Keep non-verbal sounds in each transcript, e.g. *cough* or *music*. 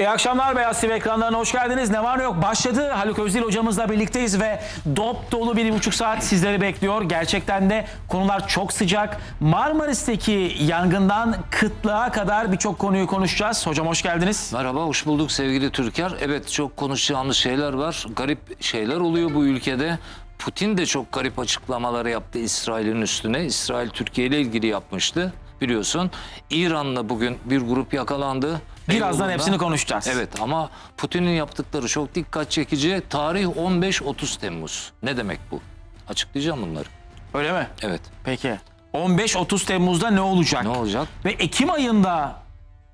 İyi akşamlar Beyaz TV ekranlarına hoş geldiniz. Ne var ne yok başladı. Haluk Özdil hocamızla birlikteyiz ve dop dolu bir buçuk saat sizleri bekliyor. Gerçekten de konular çok sıcak. Marmaris'teki yangından kıtlığa kadar birçok konuyu konuşacağız. Hocam hoş geldiniz. Merhaba, hoş bulduk sevgili Türker. Evet, çok konuşacağımız şeyler var. Garip şeyler oluyor bu ülkede. Putin de çok garip açıklamaları yaptı İsrail'in üstüne. İsrail Türkiye ile ilgili yapmıştı biliyorsun. İran'la bugün bir grup yakalandı. Birazdan hepsini konuşacağız. Evet ama Putin'in yaptıkları çok dikkat çekici. Tarih 15-30 Temmuz. Ne demek bu? Açıklayacağım bunları. Öyle mi? Evet. Peki. 15-30 Temmuz'da ne olacak? Ne olacak? Ve Ekim ayında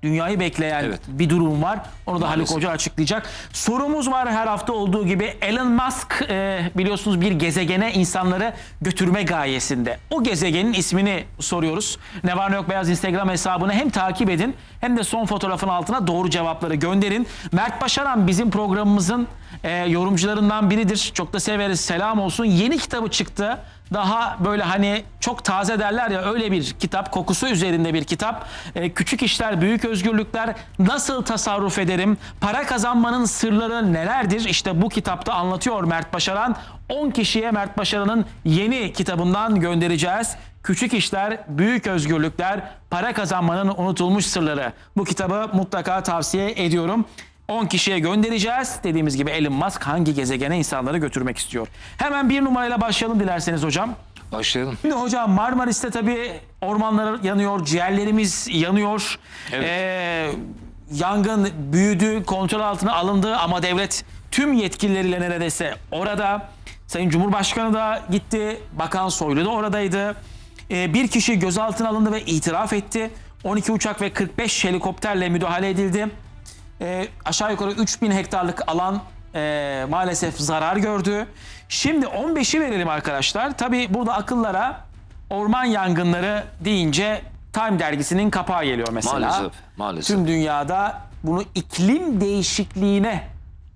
dünyayı bekleyen Evet. bir durum var. Onu da Haluk. Hoca açıklayacak. Sorumuz var her hafta olduğu gibi. Elon Musk e, biliyorsunuz bir gezegene insanları götürme gayesinde. O gezegenin ismini soruyoruz. Ne var ne yok beyaz Instagram hesabını hem takip edin hem de son fotoğrafın altına doğru cevapları gönderin. Mert Başaran bizim programımızın e, yorumcularından biridir. Çok da severiz. Selam olsun. Yeni kitabı çıktı. Daha böyle hani çok taze derler ya öyle bir kitap, kokusu üzerinde bir kitap. Ee, küçük işler, büyük özgürlükler, nasıl tasarruf ederim, para kazanmanın sırları nelerdir? İşte bu kitapta anlatıyor Mert Başaran. 10 kişiye Mert Başaran'ın yeni kitabından göndereceğiz. Küçük işler, büyük özgürlükler, para kazanmanın unutulmuş sırları. Bu kitabı mutlaka tavsiye ediyorum. 10 kişiye göndereceğiz. Dediğimiz gibi Elon Musk hangi gezegene insanları götürmek istiyor. Hemen bir numarayla başlayalım dilerseniz hocam. Başlayalım. Şimdi hocam Marmaris'te tabii ormanlar yanıyor, ciğerlerimiz yanıyor. Evet. Ee, yangın büyüdü, kontrol altına alındı ama devlet tüm yetkilileriyle neredeyse orada. Sayın Cumhurbaşkanı da gitti, Bakan Soylu da oradaydı. Ee, bir kişi gözaltına alındı ve itiraf etti. 12 uçak ve 45 helikopterle müdahale edildi. Ee, aşağı yukarı 3000 hektarlık alan e, maalesef zarar gördü. Şimdi 15'i verelim arkadaşlar. Tabi burada akıllara orman yangınları deyince Time dergisinin kapağı geliyor mesela. Maalesef, maalesef. Tüm dünyada bunu iklim değişikliğine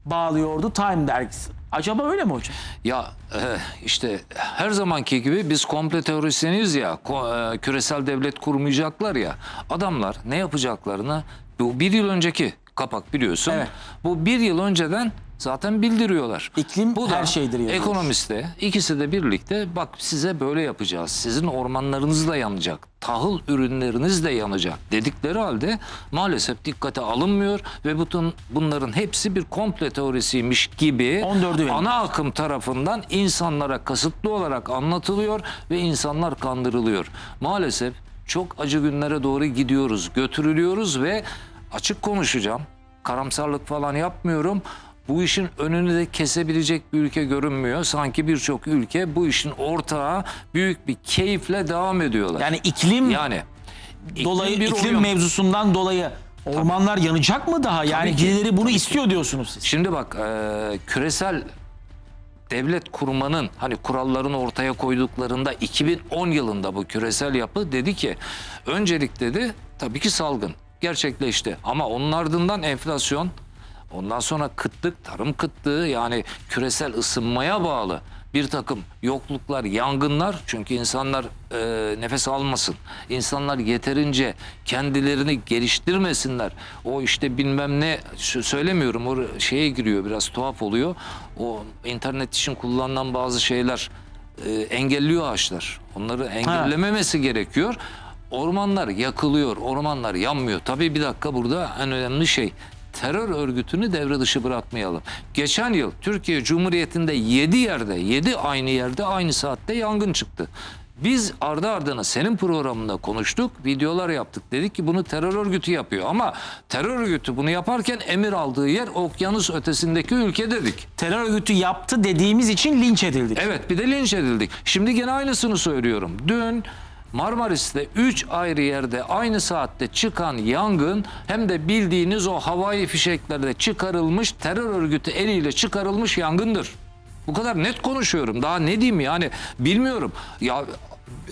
bağlıyordu Time dergisi. Acaba öyle mi hocam? Ya e, işte her zamanki gibi biz komple teorisyeniz ya e, küresel devlet kurmayacaklar ya adamlar ne yapacaklarını bir yıl önceki kapak biliyorsun. Evet. Bu bir yıl önceden zaten bildiriyorlar. İklim bu da her şeydir yazıyor. Ekonomiste ikisi de birlikte bak size böyle yapacağız. Sizin ormanlarınız da yanacak. Tahıl ürünleriniz de yanacak dedikleri halde maalesef dikkate alınmıyor ve bütün bunların hepsi bir komple teorisiymiş gibi 14'ü verin. ana akım tarafından insanlara kasıtlı olarak anlatılıyor ve insanlar kandırılıyor. Maalesef çok acı günlere doğru gidiyoruz, götürülüyoruz ve açık konuşacağım. Karamsarlık falan yapmıyorum. Bu işin önünü de kesebilecek bir ülke görünmüyor. Sanki birçok ülke bu işin ortağı büyük bir keyifle devam ediyorlar. Yani iklim yani iklim dolayı bir iklim oyun. mevzusundan dolayı ormanlar yanacak mı daha? Yani ki, birileri bunu tabii ki. istiyor diyorsunuz siz. Şimdi bak e, küresel devlet kurmanın hani kurallarını ortaya koyduklarında 2010 yılında bu küresel yapı dedi ki öncelik dedi tabii ki salgın gerçekleşti ama onun ardından enflasyon ondan sonra kıtlık tarım kıtlığı yani küresel ısınmaya bağlı bir takım yokluklar, yangınlar çünkü insanlar e, nefes almasın. İnsanlar yeterince kendilerini geliştirmesinler. O işte bilmem ne sö- söylemiyorum o şeye giriyor biraz tuhaf oluyor. O internet için kullanılan bazı şeyler e, engelliyor ağaçlar. Onları engellememesi gerekiyor. Ormanlar yakılıyor, ormanlar yanmıyor. Tabii bir dakika burada en önemli şey terör örgütünü devre dışı bırakmayalım. Geçen yıl Türkiye Cumhuriyeti'nde 7 yerde, 7 aynı yerde aynı saatte yangın çıktı. Biz ardı ardına senin programında konuştuk, videolar yaptık. Dedik ki bunu terör örgütü yapıyor ama terör örgütü bunu yaparken emir aldığı yer okyanus ötesindeki ülke dedik. Terör örgütü yaptı dediğimiz için linç edildik. Evet bir de linç edildik. Şimdi gene aynısını söylüyorum. Dün Marmaris'te 3 ayrı yerde aynı saatte çıkan yangın hem de bildiğiniz o havai fişeklerde çıkarılmış terör örgütü eliyle çıkarılmış yangındır. Bu kadar net konuşuyorum. Daha ne diyeyim yani bilmiyorum. Ya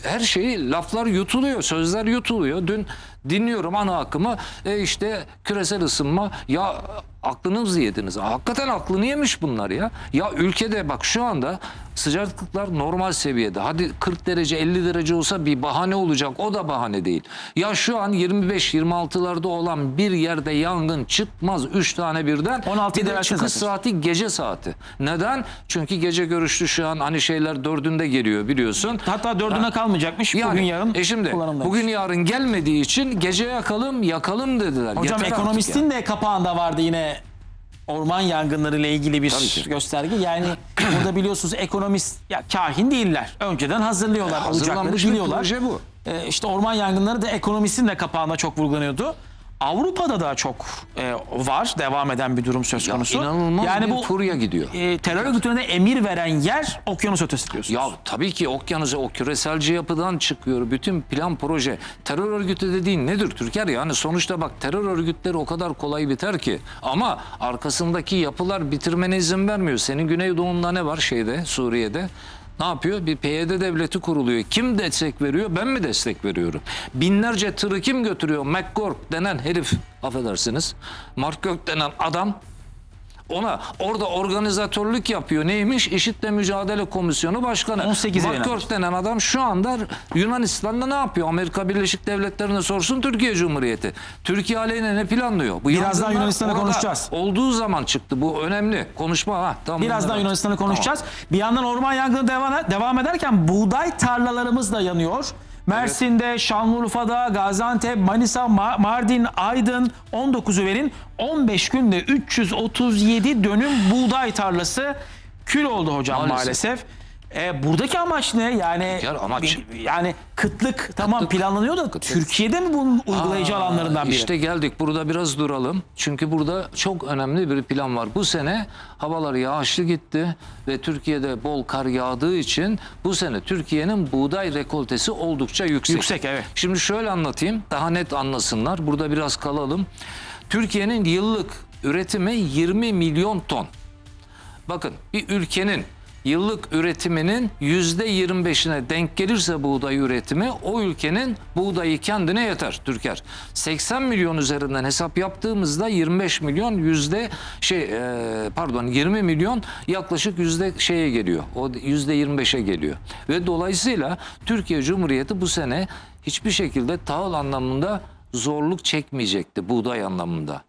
her şeyi laflar yutuluyor, sözler yutuluyor. Dün dinliyorum ana akımı e işte küresel ısınma ya aklınızı yediniz. Hakikaten aklını yemiş bunlar ya. Ya ülkede bak şu anda sıcaklıklar normal seviyede. Hadi 40 derece 50 derece olsa bir bahane olacak. O da bahane değil. Ya şu an 25-26'larda olan bir yerde yangın çıkmaz 3 tane birden. 16'yı bir de çıkış zaten. saati gece saati. Neden? Çünkü gece görüşlü şu an hani şeyler dördünde geliyor biliyorsun. Hatta dördüne kalmayacakmış. Yani, bugün yarın e şimdi bugün yarın gelmediği için gece yakalım yakalım dediler. Hocam Yeter ekonomistin ya. de kapağında vardı yine orman yangınları ile ilgili bir gösterge. Yani *clears throat* burada biliyorsunuz ekonomist ya kahin değiller. Önceden hazırlıyorlar. olacakları Hazırlanmış bir biliyorlar. proje bu. Ee, işte orman yangınları da ekonomistin de kapağında çok vurgulanıyordu. Avrupa'da da çok e, var devam eden bir durum söz Ya konusu. inanılmaz yani bir bu furya gidiyor. e, terör örgütüne emir veren yer okyanus ötesi diyorsunuz. Ya tabii ki okyanusu o küreselci yapıdan çıkıyor. Bütün plan proje. Terör örgütü dediğin nedir Türker? Yani sonuçta bak terör örgütleri o kadar kolay biter ki. Ama arkasındaki yapılar bitirmene izin vermiyor. Senin Güneydoğu'nda ne var şeyde Suriye'de? Ne yapıyor? Bir PYD devleti kuruluyor. Kim destek veriyor? Ben mi destek veriyorum? Binlerce tırı kim götürüyor? McGurk denen herif, affedersiniz. Mark Gök denen adam ona orada organizatörlük yapıyor. Neymiş? İşitle Mücadele Komisyonu Başkanı. 18 Mark yayınlanmış. Kirk denen adam şu anda Yunanistan'da ne yapıyor? Amerika Birleşik Devletleri'ne sorsun Türkiye Cumhuriyeti. Türkiye aleyhine ne planlıyor? Bu Birazdan orada konuşacağız. Olduğu zaman çıktı. Bu önemli. Konuşma ha. Tamam. Birazdan Yunanistan'ı konuşacağız. Bir yandan orman yangını devam, devam ederken buğday tarlalarımız da yanıyor. Mersin'de, Şanlıurfa'da, Gaziantep, Manisa, Ma- Mardin, Aydın 19'u verin. 15 günde 337 dönüm buğday tarlası kül oldu hocam maalesef. Maalesef. E, buradaki amaç ne? Yani Ya amaç- yani kıtlık tamam planlanıyor da Türkiye'de mi bunun uygulayıcı alanlarından biri? İşte geldik burada biraz duralım. Çünkü burada çok önemli bir plan var. Bu sene havalar yağışlı gitti ve Türkiye'de bol kar yağdığı için bu sene Türkiye'nin buğday rekoltesi oldukça yüksek. Yüksek, evet. Şimdi şöyle anlatayım daha net anlasınlar. Burada biraz kalalım. Türkiye'nin yıllık üretimi 20 milyon ton. Bakın bir ülkenin yıllık üretiminin yüzde 25'ine denk gelirse buğday üretimi o ülkenin buğdayı kendine yeter Türker. 80 milyon üzerinden hesap yaptığımızda 25 milyon yüzde şey e, pardon 20 milyon yaklaşık yüzde şeye geliyor. O yüzde 25'e geliyor. Ve dolayısıyla Türkiye Cumhuriyeti bu sene hiçbir şekilde tahıl anlamında zorluk çekmeyecekti buğday anlamında.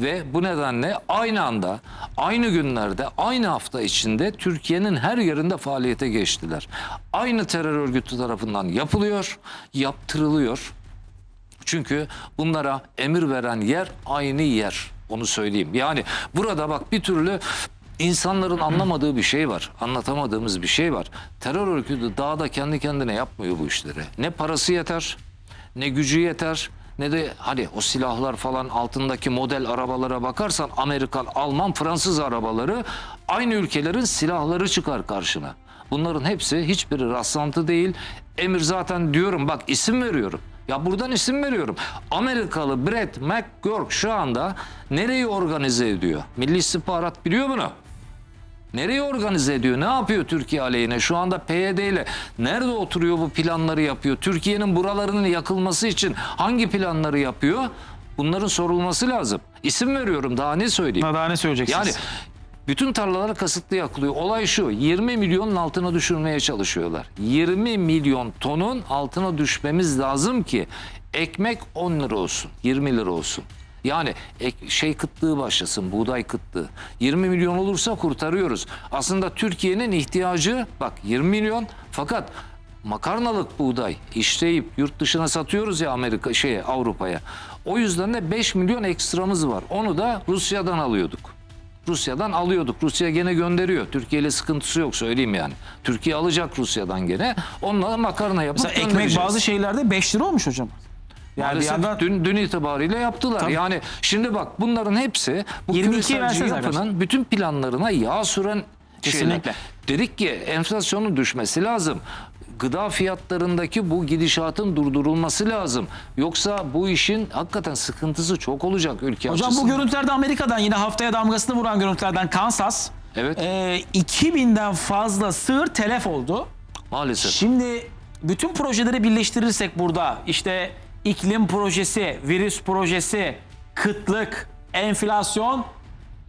Ve bu nedenle aynı anda, aynı günlerde, aynı hafta içinde Türkiye'nin her yerinde faaliyete geçtiler. Aynı terör örgütü tarafından yapılıyor, yaptırılıyor. Çünkü bunlara emir veren yer aynı yer. Onu söyleyeyim. Yani burada bak bir türlü insanların anlamadığı bir şey var. Anlatamadığımız bir şey var. Terör örgütü dağda kendi kendine yapmıyor bu işleri. Ne parası yeter, ne gücü yeter, ne de hadi o silahlar falan altındaki model arabalara bakarsan Amerikan, Alman, Fransız arabaları aynı ülkelerin silahları çıkar karşına. Bunların hepsi hiçbiri rastlantı değil. Emir zaten diyorum bak isim veriyorum. Ya buradan isim veriyorum. Amerikalı Brett McGurk şu anda nereyi organize ediyor? Milli İstihbarat biliyor bunu. Nereye organize ediyor? Ne yapıyor Türkiye aleyhine? Şu anda PYD ile nerede oturuyor bu planları yapıyor? Türkiye'nin buralarının yakılması için hangi planları yapıyor? Bunların sorulması lazım. İsim veriyorum daha ne söyleyeyim? Daha ne söyleyeceksiniz? Yani bütün tarlalar kasıtlı yakılıyor. Olay şu 20 milyonun altına düşürmeye çalışıyorlar. 20 milyon tonun altına düşmemiz lazım ki ekmek 10 lira olsun 20 lira olsun. Yani şey kıtlığı başlasın, buğday kıtlığı. 20 milyon olursa kurtarıyoruz. Aslında Türkiye'nin ihtiyacı bak 20 milyon fakat makarnalık buğday işleyip yurt dışına satıyoruz ya Amerika şeye Avrupa'ya. O yüzden de 5 milyon ekstramız var. Onu da Rusya'dan alıyorduk. Rusya'dan alıyorduk. Rusya gene gönderiyor. Türkiye ile sıkıntısı yok söyleyeyim yani. Türkiye alacak Rusya'dan gene. Onunla makarna yapıp Mesela ekmek bazı şeylerde 5 lira olmuş hocam. Yani bir Maalesef yandan dün, dün itibariyle yaptılar. Tabii. Yani şimdi bak bunların hepsi bu 22 küreselci yapının bütün planlarına yağ süren Kesinlikle. şeyler. Dedik ki enflasyonun düşmesi lazım. Gıda fiyatlarındaki bu gidişatın durdurulması lazım. Yoksa bu işin hakikaten sıkıntısı çok olacak ülke Hocam bu açısından. görüntülerde Amerika'dan yine haftaya damgasını vuran görüntülerden Kansas. Evet. e, 2000'den fazla sığır telef oldu. Maalesef. Şimdi bütün projeleri birleştirirsek burada işte iklim projesi, virüs projesi, kıtlık, enflasyon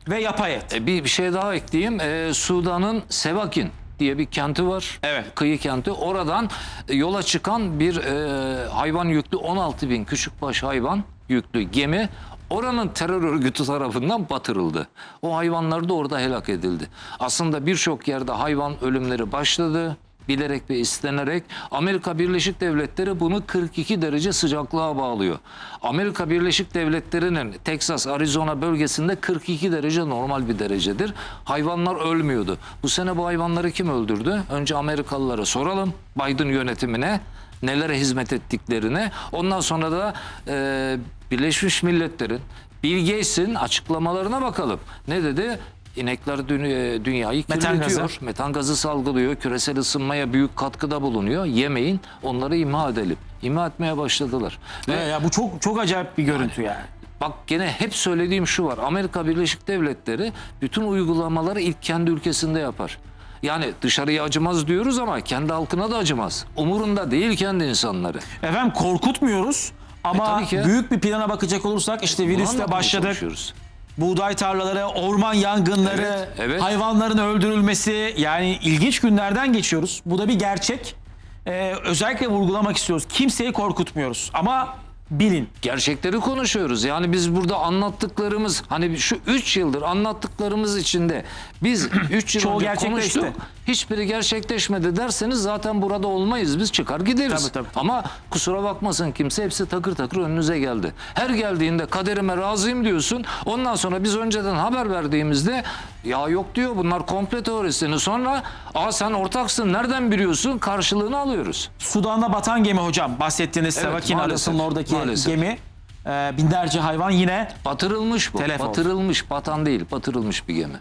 ve yapay et. E, bir, bir şey daha ekleyeyim. E, Sudan'ın Sevakin diye bir kenti var. Evet. Kıyı kenti. Oradan e, yola çıkan bir e, hayvan yüklü 16 bin küçükbaş hayvan yüklü gemi oranın terör örgütü tarafından batırıldı. O hayvanlar da orada helak edildi. Aslında birçok yerde hayvan ölümleri başladı. Bilerek ve istenerek Amerika Birleşik Devletleri bunu 42 derece sıcaklığa bağlıyor. Amerika Birleşik Devletleri'nin Texas, Arizona bölgesinde 42 derece normal bir derecedir. Hayvanlar ölmüyordu. Bu sene bu hayvanları kim öldürdü? Önce Amerikalılara soralım. Biden yönetimine nelere hizmet ettiklerine. Ondan sonra da e, Birleşmiş Milletler'in Bill Gates'in açıklamalarına bakalım. Ne dedi? İnekler dü- dünyayı Metan kirletiyor. gazı. Metan gazı salgılıyor. Küresel ısınmaya büyük katkıda bulunuyor. Yemeyin onları imha edelim. İmha etmeye başladılar. Ve Evet, ya bu çok çok acayip bir görüntü yani. Bak gene hep söylediğim şu var. Amerika Birleşik Devletleri bütün uygulamaları ilk kendi ülkesinde yapar. Yani dışarıya acımaz diyoruz ama kendi halkına da acımaz. Umurunda değil kendi insanları. Efendim korkutmuyoruz ama E, büyük bir plana bakacak olursak işte anlatmaya başladık. Buğday tarlaları, orman yangınları, Evet, evet. hayvanların öldürülmesi yani ilginç günlerden geçiyoruz. Bu da bir gerçek. Ee, özellikle vurgulamak istiyoruz. Kimseyi korkutmuyoruz ama bilin. Gerçekleri konuşuyoruz. Yani biz burada anlattıklarımız hani şu 3 yıldır anlattıklarımız içinde biz 3 yıl Çoğu önce gerçekleşti. konuştuk. Hiçbiri gerçekleşmedi derseniz zaten burada olmayız. Biz çıkar gideriz. Tabii, tabii. Ama kusura bakmasın kimse hepsi takır takır önünüze geldi. Her geldiğinde kaderime razıyım diyorsun. Ondan sonra biz önceden haber verdiğimizde ya yok diyor bunlar komple teorisini. Sonra aa sen ortaksın nereden biliyorsun karşılığını alıyoruz. Sudan'da batan gemi hocam bahsettiğiniz Evet, Sevakin adasının oradaki maalesef. gemi e, binlerce hayvan yine Batırılmış bu. Telef oldu. batırılmış. Batan değil batırılmış bir gemi.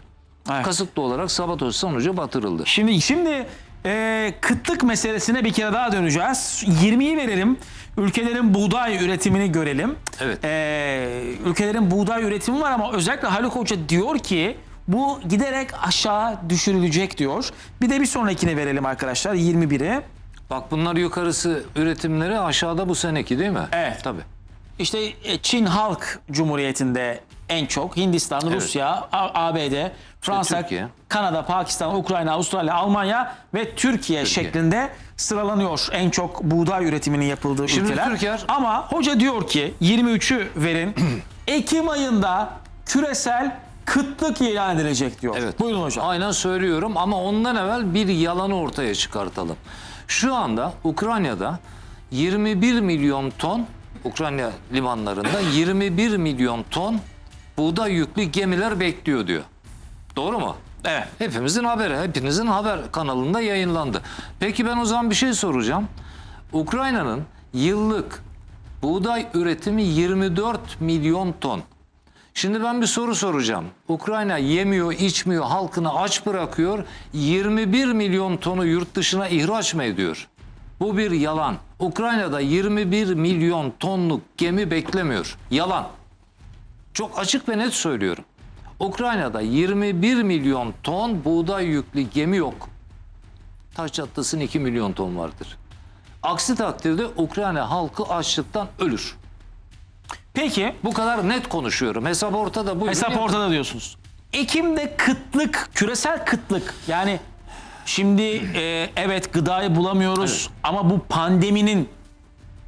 Evet. Kasıtlı olarak sabotaj sonucu batırıldı. Şimdi şimdi e, kıtlık meselesine bir kere daha döneceğiz. 20'yi verelim. Ülkelerin buğday üretimini görelim. Evet. E, ülkelerin buğday üretimi var ama özellikle Haluk Hoca diyor ki bu giderek aşağı düşürülecek diyor. Bir de bir sonrakini verelim arkadaşlar 21'i. Bak bunlar yukarısı üretimleri aşağıda bu seneki değil mi? Evet. Tabii. İşte e, Çin Halk Cumhuriyeti'nde en çok Hindistan, Rusya, A- ABD, Fransa, Türkiye. Kanada, Pakistan, Ukrayna, Avustralya, Almanya ve Türkiye, şeklinde sıralanıyor en çok buğday üretiminin yapıldığı Şimdi ülkeler. Türkiye- Ama hoca diyor ki 23'ü verin. *clears throat* Ekim ayında küresel kıtlık ilan edilecek diyor. Evet. Buyurun hocam. Aynen söylüyorum ama ondan evvel bir yalanı ortaya çıkartalım. Şu anda Ukrayna'da 21 milyon ton Ukrayna limanlarında 21 milyon ton buğday yüklü gemiler bekliyor diyor. Doğru mu? Evet. Hepimizin haberi, hepinizin haber kanalında yayınlandı. Peki ben o zaman bir şey soracağım. Ukrayna'nın yıllık buğday üretimi 24 milyon ton. Şimdi ben bir soru soracağım. Ukrayna yemiyor, içmiyor, halkını aç bırakıyor. 21 milyon tonu yurt dışına ihraç mı ediyor? Bu bir yalan. Ukrayna'da 21 milyon tonluk gemi beklemiyor. Yalan. Çok açık ve net söylüyorum. Ukrayna'da 21 milyon ton buğday yüklü gemi yok. Taş çatlasın 2 milyon ton vardır. Aksi takdirde Ukrayna halkı açlıktan ölür. Peki Bu kadar net konuşuyorum. Hesap ortada. Buyurun. Hesap ortada diyorsunuz. Ekim'de kıtlık, küresel kıtlık. Yani şimdi e, evet gıdayı bulamıyoruz ama bu pandeminin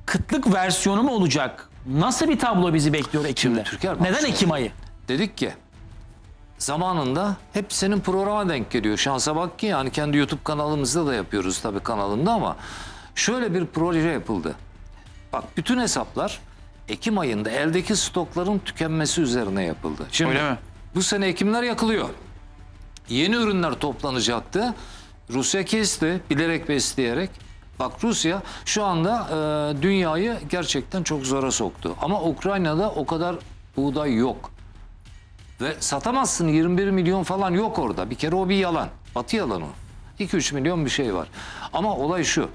kıtlık versiyonu mu olacak? Nasıl bir tablo bizi bekliyor Ekim'de? Türker, bak Neden. Ekim ayı? Dedik ki zamanında hep senin programa denk geliyor. Şansa bak ki yani kendi YouTube kanalımızda da yapıyoruz tabii kanalımda ama şöyle bir proje yapıldı. Bak bütün hesaplar Ekim ayında eldeki stokların tükenmesi üzerine yapıldı. Şimdi Öyle mi? bu sene ekimler yakılıyor. Yeni ürünler toplanacaktı. Rusya kesti bilerek ve isteyerek. Bak Rusya şu anda e, dünyayı gerçekten çok zora soktu. Ama Ukrayna'da o kadar buğday yok. Ve satamazsın 21 milyon falan yok orada. Bir kere o bir yalan. Batı yalanı o. 2-3 milyon bir şey var. Ama olay şu.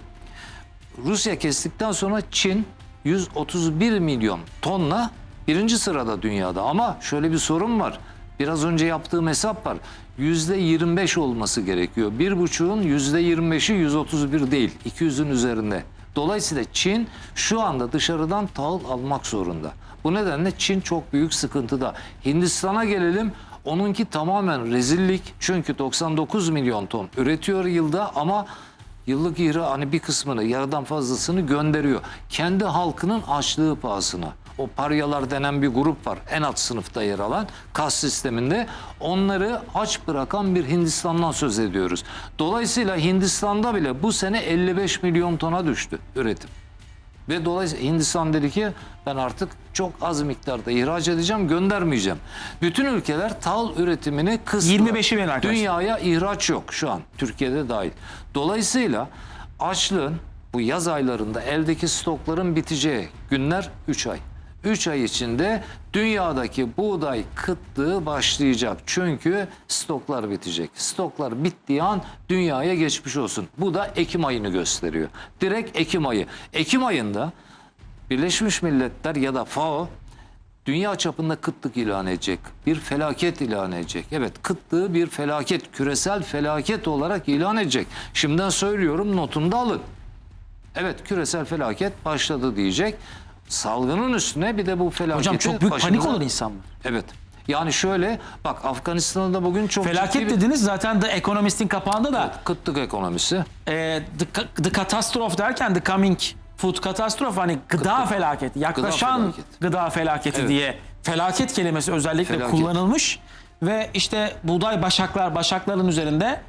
Rusya kestikten sonra Çin 131 milyon tonla birinci sırada dünyada. Ama şöyle bir sorun var. Biraz önce yaptığım hesap var. Yüzde 25 olması gerekiyor. Bir buçuğun yüzde 25'i 131 değil. 200'ün üzerinde. Dolayısıyla Çin şu anda dışarıdan tahıl almak zorunda. Bu nedenle Çin çok büyük sıkıntıda. Hindistan'a gelelim. Onunki tamamen rezillik. Çünkü 99 milyon ton üretiyor yılda ama yıllık ihra hani bir kısmını yarıdan fazlasını gönderiyor. Kendi halkının açlığı pahasına. O paryalar denen bir grup var en alt sınıfta yer alan kas sisteminde. Onları aç bırakan bir Hindistan'dan söz ediyoruz. Dolayısıyla Hindistan'da bile bu sene 55 milyon tona düştü üretim. Ve dolayısıyla Hindistan dedi ki ben artık çok az miktarda ihraç edeceğim, göndermeyeceğim. Bütün ülkeler tal üretimini kıstılar. 25'i verin arkadaşlar. Dünyaya ihraç yok şu an, Türkiye'de dahil. Dolayısıyla açlığın bu yaz aylarında eldeki stokların biteceği günler 3 ay. 3 ay içinde dünyadaki buğday kıtlığı başlayacak. Çünkü stoklar bitecek. Stoklar bittiği an dünyaya geçmiş olsun. Bu da Ekim ayını gösteriyor. Direkt Ekim ayı. Ekim ayında Birleşmiş Milletler ya da FAO dünya çapında kıtlık ilan edecek. Bir felaket ilan edecek. Evet kıtlığı bir felaket, küresel felaket olarak ilan edecek. Şimdiden söylüyorum notunu da alın. Evet küresel felaket başladı diyecek. Salgının üstüne bir de bu felaketin Hocam çok büyük panik başında- olur insanlar. Evet. Yani şöyle bak Afganistan'da bugün çok Felaket bir dediniz zaten The Economist'in kapağında da kıtlık ekonomisi. e, the, the Catastrophe derken The Coming Food Catastrophe hani gıda felaketi, yaklaşan gıda felaketi. felaketi, Evet. diye felaket kelimesi özellikle Felaket. kullanılmış ve işte buğday başaklar, başakların üzerinde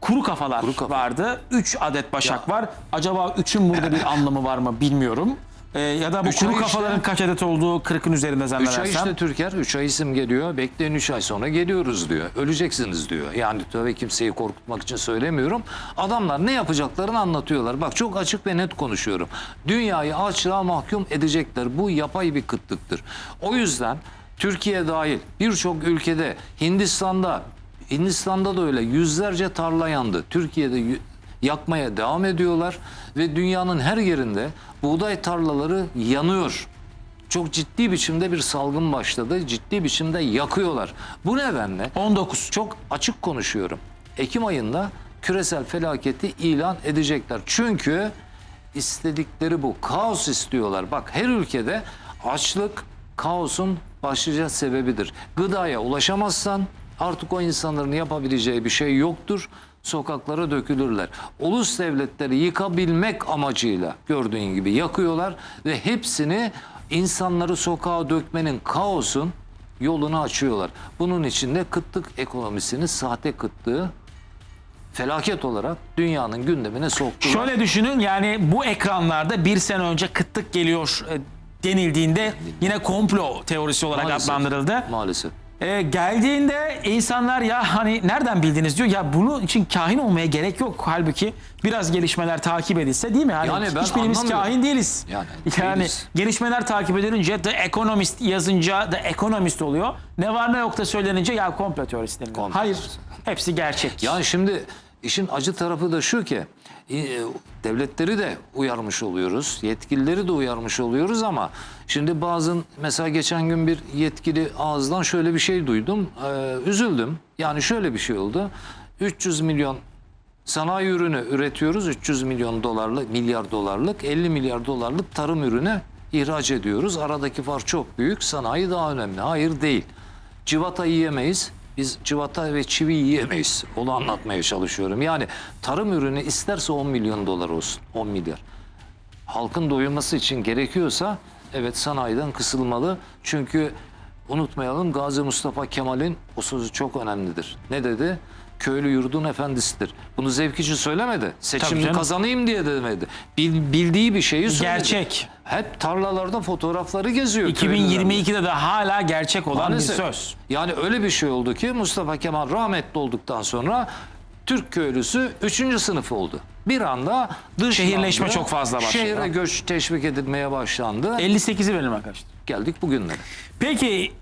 kuru kafalar Kuru kafa. vardı. 3 adet başak Ya. var. Acaba 3'ün burada bir *laughs* anlamı var mı bilmiyorum. E, ya da bu Üç kuru ay işte. kafaların kaç adet olduğu 40'ın üzerinde 3 ay zannedersem. işte Türker 3 ay isim geliyor. Bekleyin 3 ay sonra geliyoruz diyor. Öleceksiniz diyor. Yani tabii kimseyi korkutmak için söylemiyorum. Adamlar ne yapacaklarını anlatıyorlar. Bak çok açık ve net konuşuyorum. Dünyayı açlığa mahkum edecekler. Bu yapay bir kıtlıktır. O yüzden Türkiye dahil birçok ülkede Hindistan'da Hindistan'da da öyle yüzlerce tarla yandı. Türkiye'de yü- yakmaya devam ediyorlar ve dünyanın her yerinde buğday tarlaları yanıyor. Çok ciddi biçimde bir salgın başladı. Ciddi biçimde yakıyorlar. Bu nedenle 19. çok açık konuşuyorum. Ekim ayında küresel felaketi ilan edecekler. Çünkü istedikleri bu. Kaos istiyorlar. Bak her ülkede açlık kaosun başlıca sebebidir. Gıdaya ulaşamazsan artık o insanların yapabileceği bir şey yoktur. Sokaklara dökülürler. Ulus devletleri yıkabilmek amacıyla gördüğün gibi yakıyorlar ve hepsini insanları sokağa dökmenin, kaosun yolunu açıyorlar. Bunun için de kıtlık ekonomisini, sahte kıtlığı felaket olarak dünyanın gündemine soktular. Şöyle düşünün yani bu ekranlarda bir sene önce kıtlık geliyor e, denildiğinde yine komplo teorisi olarak Maalesef. adlandırıldı. Maalesef. E, geldiğinde insanlar ya hani nereden bildiniz diyor. Ya bunun için kahin olmaya gerek yok. Halbuki biraz gelişmeler takip edilse değil mi? Hani Yani ben hiçbirimiz kahin değiliz. Yani yani değiliz. gelişmeler takip edilince The Economist yazınca The Economist oluyor. Ne var ne yok da söylenince ya komplo. Komplo Hayır. Hepsi gerçek. Yani şimdi işin acı tarafı da şu ki e, devletleri de uyarmış oluyoruz, yetkilileri de uyarmış oluyoruz ama şimdi bazı mesela geçen gün bir yetkili ağızdan şöyle bir şey duydum, e, üzüldüm. Yani şöyle bir şey oldu. 300 milyon sanayi ürünü üretiyoruz, 300 milyon dolarlık, milyar dolarlık, 50 milyar dolarlık tarım ürünü ihraç ediyoruz. Aradaki fark çok büyük, sanayi daha önemli. Hayır değil. Civata yiyemeyiz. Biz civata ve çivi yiyemeyiz. Onu anlatmaya çalışıyorum. Yani tarım ürünü isterse 10 milyon dolar olsun. 10 milyar. Halkın doyurması için gerekiyorsa evet sanayiden kısılmalı. Çünkü unutmayalım Gazi Mustafa Kemal'in o sözü çok önemlidir. Ne dedi? Köylü yurdun efendisidir. Bunu zevk için söylemedi. Seçimini kazanayım diye demedi. Bil- bildiği bir şeyi söyledi. Gerçek. Hep tarlalarda fotoğrafları geziyor. köylülerin. 2022'de de hala gerçek olan Maalesef. bir söz. Yani öyle bir şey oldu ki Mustafa Kemal rahmetli olduktan sonra Türk köylüsü 3. sınıf oldu. Bir anda dışlandı. Şehirleşme çok fazla başladı. Şehre göç teşvik edilmeye başlandı. 58'i verelim arkadaşlar. Geldik bugünlere. Peki